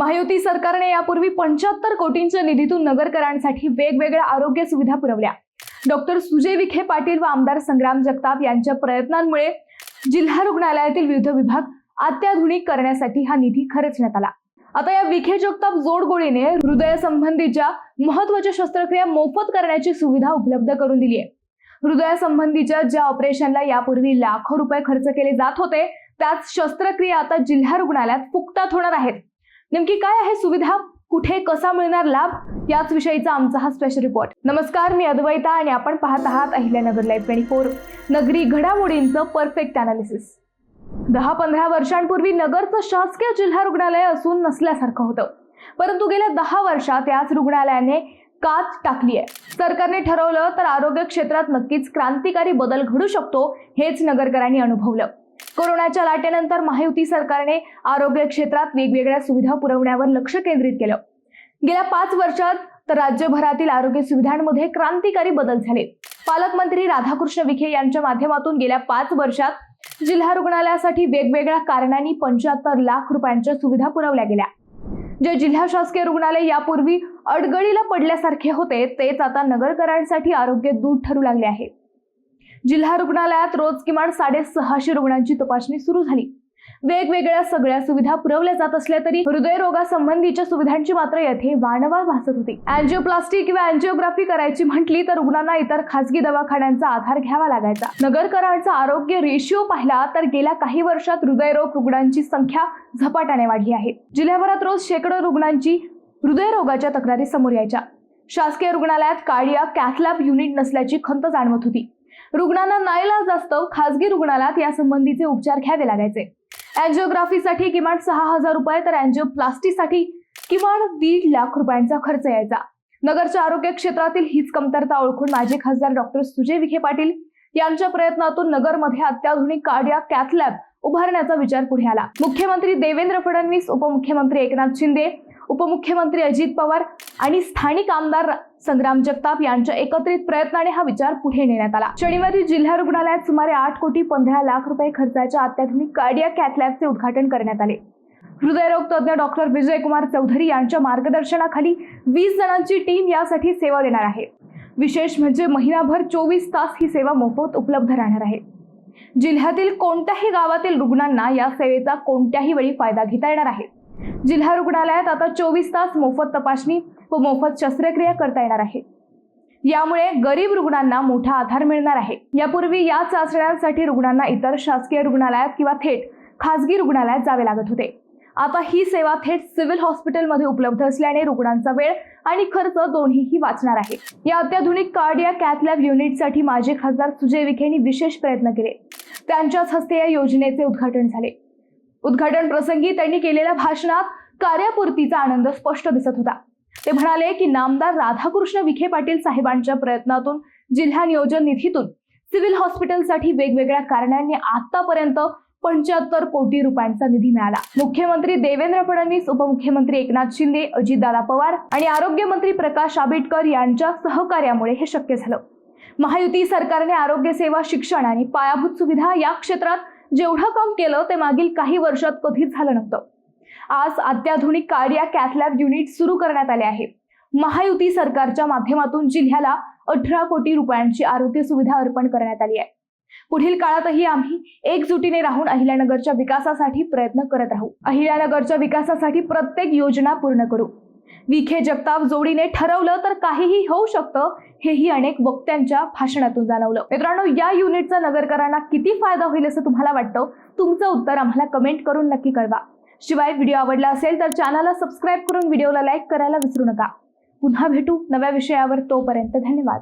महायुती सरकारने यापूर्वी पंच्याहत्तर कोटींच्या निधीतून नगरकरांसाठी वेगवेगळ्या आरोग्य सुविधा पुरवल्या. डॉक्टर सुजय विखे पाटील व आमदार संग्राम जगताप यांच्या प्रयत्नांमुळे जिल्हा रुग्णालयातील विविध विभाग अत्याधुनिक करण्यासाठी हा निधी खर्चण्यात आला. आता या विखे जगताप जोडगोळीने हृदयासंबंधीच्या महत्त्वाच्या शस्त्रक्रिया मोफत करण्याची सुविधा उपलब्ध करून दिली आहे. हृदयासंबंधीच्या ज्या ऑपरेशनला यापूर्वी लाखो रुपये खर्च केले जात होते त्याच शस्त्रक्रिया आता जिल्हा रुग्णालयात फुकटात होणार आहेत. नेमकी काय आहे? सुविधा कुठे? कसा मिळणार लाभ? याच विषयीचा आमचा हा स्पेशल रिपोर्ट नमस्कार मी अद्वैता आणि आपण पाहत आहात अहिल्यानगर लाईव्ह ट्वेंटी फोर नगरी घडामोडींचं परफेक्ट अनालिसिस दहा पंधरा वर्षांपूर्वी नगरचं शासकीय जिल्हा रुग्णालय असून नसल्यासारखं होतं. परंतु गेल्या दहा वर्षात याच रुग्णालयाने काच टाकली आहे. सरकारने ठरवलं तर आरोग्य क्षेत्रात नक्कीच क्रांतिकारी बदल घडू शकतो हेच नगरकरांनी अनुभवलं. कोरोनाच्या लाटेनंतर महायुती सरकारने आरोग्य क्षेत्रात वेगवेगळ्या सुविधा पुरवण्यावर लक्ष केंद्रित केलं. गेल्या पाच वर्षात तर राज्यभरातील आरोग्य सुविधांमध्ये क्रांतिकारी बदल झाले. पालकमंत्री राधाकृष्ण विखे यांच्या माध्यमातून गेल्या पाच वर्षात जिल्हा रुग्णालयासाठी वेगवेगळ्या कारणांनी पंच्याहत्तर लाख रुपयांच्या सुविधा पुरवल्या गेल्या. जे जिल्हा शासकीय रुग्णालय यापूर्वी अडगळीला पडल्यासारखे होते तेच आता नगरकरांसाठी आरोग्य दूर ठरू लागले आहे जिल्हा रुग्णालयात रोज किमान साडेसहाशे रुग्णांची तपासणी सुरू झाली. वेगवेगळ्या सगळ्या सुविधा पुरवल्या जात असल्या तरी हृदयरोगासंबंधीच्या सुविधांची मात्र येथे वाणवा भासत होती. अँजिओप्लास्टी किंवा अँजिओग्राफी करायची म्हटली तर रुग्णांना इतर खासगी दवाखान्यांचा आधार घ्यावा लागायचा. नगरकरांचा आरोग्य रेशिओ पाहिला तर गेल्या काही वर्षात हृदयरोग रुग्णांची संख्या झपाट्याने वाढली आहे. जिल्ह्याभरात रोज शेकडो रुग्णांची हृदयरोगाच्या तक्रारी समोर यायच्या. शासकीय रुग्णालयात कार्डिया कॅथलॅब युनिट नसल्याची खंत जाणवत होती. रुग्णांना नाईलाज असतं खासगी रुग्णालयात यासंबंधीचे उपचार घ्यावे लागायचे. अँजिओग्राफीसाठी किमान सहा हजार रुपये तर अँजिओप्लास्टीसाठी किमान दीड लाख रुपयांचा खर्च यायचा. नगरच्या आरोग्य क्षेत्रातील हीच कमतरता ओळखून माजी खासदार डॉक्टर सुजय विखे पाटील यांच्या प्रयत्नातून नगरमध्ये अत्याधुनिक कार्डिया कॅथलॅब उभारण्याचा विचार पुढे आला. मुख्यमंत्री देवेंद्र फडणवीस उपमुख्यमंत्री एकनाथ शिंदे उपमुख्यमंत्री अजित पवार आणि स्थानिक आमदार संग्राम जगताप यांच्या एकत्रित प्रयत्नाने हा विचार पुढे नेण्यात आला. शनिवारी जिल्हा रुग्णालयात सुमारे आठ कोटी पंधरा लाख रुपये खर्चाच्या अत्याधुनिक कार्डिया कॅथलॅबचे उद्घाटन करण्यात आले. हृदयरोग तज्ज्ञ डॉक्टर विजयकुमार चौधरी यांच्या मार्गदर्शनाखाली वीस जणांची टीम यासाठी सेवा देणार आहे. विशेष म्हणजे महिनाभर चोवीस तास ही सेवा मोफत उपलब्ध राहणार आहे. जिल्ह्यातील कोणत्याही गावातील रुग्णांना या सेवेचा कोणत्याही वेळी फायदा घेता येणार आहे. जिल्हा रुग्णालयात आता चोवीस तास मोफत तपासणी व मोफत शस्त्रक्रिया करता येणार आहे. यामुळे गरीब रुग्णांना मोठा आधार मिळणार आहे. यापूर्वी या चाचण्यांसाठी रुग्णांना इतर शासकीय रुग्णालयात किंवा थेट खासगी रुग्णालयात जावे लागत होते. आता ही सेवा थेट सिव्हिल हॉस्पिटलमध्ये उपलब्ध असल्याने रुग्णांचा वेळ आणि खर्च दोन्हीही वाचणार आहे. या अत्याधुनिक कार्डिया कॅथलॅब युनिटसाठी माजी खासदार सुजय विखेंनी विशेष प्रयत्न केले. त्यांच्याच हस्ते या योजनेचे उद्घाटन झाले. उद्घाटन प्रसंगी त्यांनी केलेल्या भाषणात कार्यापूर्तीचा आनंद स्पष्ट दिसत होता. ते म्हणाले की नामदार राधाकृष्ण विखे पाटील साहेबांच्या प्रयत्नातून जिल्हा नियोजन निधीतून सिव्हिल हॉस्पिटलसाठी वेगवेगळ्या कारणांनी आतापर्यंत पंच्याहत्तर कोटी रुपयांचा निधी मिळाला. मुख्यमंत्री देवेंद्र फडणवीस उपमुख्यमंत्री एकनाथ शिंदे अजितदादा पवार आणि आरोग्यमंत्री प्रकाश आंबेडकर यांच्या सहकार्यामुळे हे शक्य झालं. महायुती सरकारने आरोग्य सेवा शिक्षण आणि पायाभूत सुविधा या क्षेत्रात जेवढं काम केलं ते मागील काही वर्षात कधीच झालं नव्हतं. आज अत्याधुनिक कार्डिया कॅथलॅब युनिट सुरू करण्यात आले आहे. महायुती सरकारच्या माध्यमातून जिल्ह्याला अठरा कोटी रुपयांची आरोग्य सुविधा अर्पण करण्यात आली आहे. पुढील काळातही आम्ही एकजुटीने राहून अहिल्यानगरच्या विकासासाठी प्रयत्न करत राहू. अहिल्यानगरच्या विकासासाठी प्रत्येक योजना पूर्ण करू. विखे जगताप जोडीने ठरवलं तर काहीही होऊ शकतं हेही अनेक वक्त्यांच्या भाषणातून जाणवलं. मित्रांनो या युनिटचा नगरकरांना किती फायदा होईल असं तुम्हाला वाटतं? तुमचं उत्तर आम्हाला कमेंट करून नक्की कळवा. शिवाय व्हिडिओ आवडला असेल तर चॅनलला सबस्क्राईब करून व्हिडिओला लाईक करायला विसरू नका. पुन्हा भेटू नव्या विषयावर तोपर्यंत धन्यवाद.